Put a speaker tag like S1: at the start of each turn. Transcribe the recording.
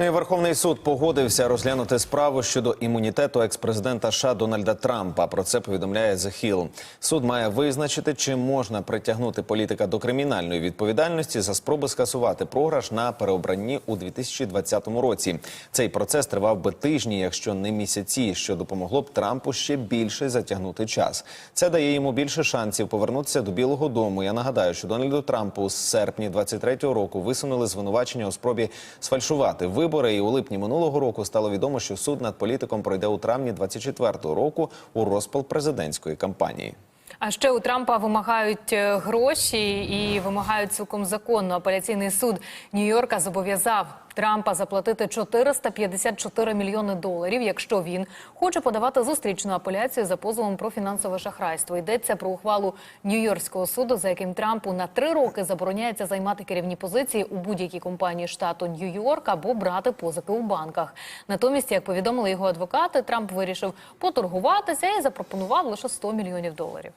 S1: Ну Верховний суд погодився розглянути справу щодо імунітету екс-президента США Дональда Трампа. Про це повідомляє The Hill. Суд має визначити, чи можна притягнути політика до кримінальної відповідальності за спроби скасувати програш на переобранні у 2020 році. Цей процес тривав би тижні, якщо не місяці, що допомогло б Трампу ще більше затягнути час. Це дає йому більше шансів повернутися до Білого Дому. Я нагадаю, що Дональду Трампу з серпня 23-го року висунули звинувачення у спробі сфальшувати вибори. І у липні минулого року стало відомо, що суд над політиком пройде у травні 24-го року у розпал президентської кампанії.
S2: А ще у Трампа вимагають е, гроші і вимагають цілком законно. Апеляційний суд Нью-Йорка зобов'язав Трампа заплатити 454 мільйони доларів, якщо він хоче подавати зустрічну апеляцію за позовом про фінансове шахрайство. Йдеться про ухвалу Нью-Йоркського суду, за яким Трампу на три роки забороняється займати керівні позиції у будь-якій компанії штату Нью-Йорк або брати позики у банках. Натомість, як повідомили його адвокати, Трамп вирішив поторгуватися і запропонував лише 100 мільйонів доларів.